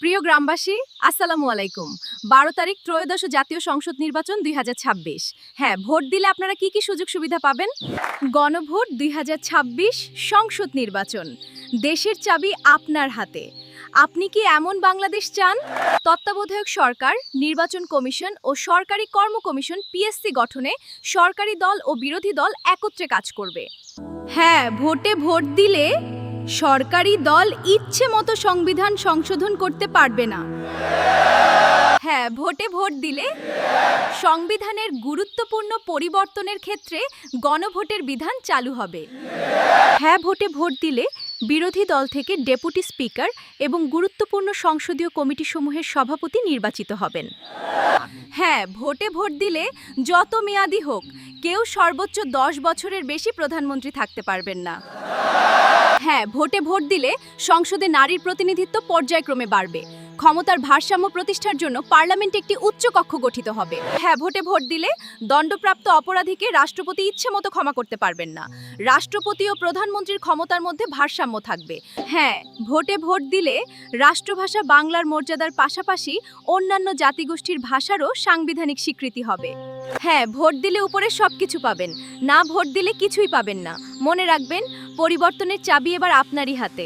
প্রিয় গ্রামবাসী, আসসালামু আলাইকুম। বারো তারিখ ত্রয়োদশ জাতীয় সংসদ নির্বাচন দুই হাজার ছাব্বিশ। হ্যাঁ ভোট দিলে আপনারা কি কি সুযোগ সুবিধা পাবেন? গণভোট দুই হাজার ছাব্বিশ সংসদ নির্বাচন। দেশের চাবি আপনার হাতে। আপনি কি এমন বাংলাদেশ চান? তত্ত্বাবধায়ক সরকার, নির্বাচন কমিশন ও সরকারি কর্ম কমিশন পিএসসি গঠনে সরকারি দল ও বিরোধী দল একত্রে কাজ করবে। হ্যাঁ ভোটে ভোট দিলে সরকারি দল ইচ্ছে মতো সংবিধান সংশোধন করতে পারবে না। হ্যাঁ ভোটে ভোট দিলে সংবিধানের গুরুত্বপূর্ণ পরিবর্তনের ক্ষেত্রে গণভোটের বিধান চালু হবে। হ্যাঁ ভোটে ভোট দিলে বিরোধী দল থেকে ডেপুটি স্পিকার এবং গুরুত্বপূর্ণ সংসদীয় কমিটিসমূহের সভাপতি নির্বাচিত হবেন। হ্যাঁ ভোটে ভোট দিলে যত মেয়াদি হোক, কেউ সর্বোচ্চ দশ বছরের বেশি প্রধানমন্ত্রী থাকতে পারবেন না। হ্যাঁ ভোটে ভোট দিলে সংসদে নারীর প্রতিনিধিত্ব পর্যায়ক্রমে বাড়বে। ক্ষমতার ভারসাম্য প্রতিষ্ঠার জন্য পার্লামেন্টে একটি উচ্চ কক্ষ গঠিত হবে। হ্যাঁ ভোটে ভোট দিলে দণ্ডপ্রাপ্ত অপরাধীকে রাষ্ট্রপতি ইচ্ছে মতো ক্ষমা করতে পারবেন না। রাষ্ট্রপতি ও প্রধানমন্ত্রীর ক্ষমতার মধ্যে ভারসাম্য থাকবে। হ্যাঁ ভোটে ভোট দিলে রাষ্ট্রভাষা বাংলার মর্যাদার পাশাপাশি অন্যান্য জাতিগোষ্ঠীর ভাষারও সাংবিধানিক স্বীকৃতি হবে। হ্যাঁ ভোট দিলে উপরে সব কিছু পাবেন। না, ভোট দিলে কিছুই পাবেন না। মনে রাখবেন, পরিবর্তনের চাবি এবার আপনারই হাতে।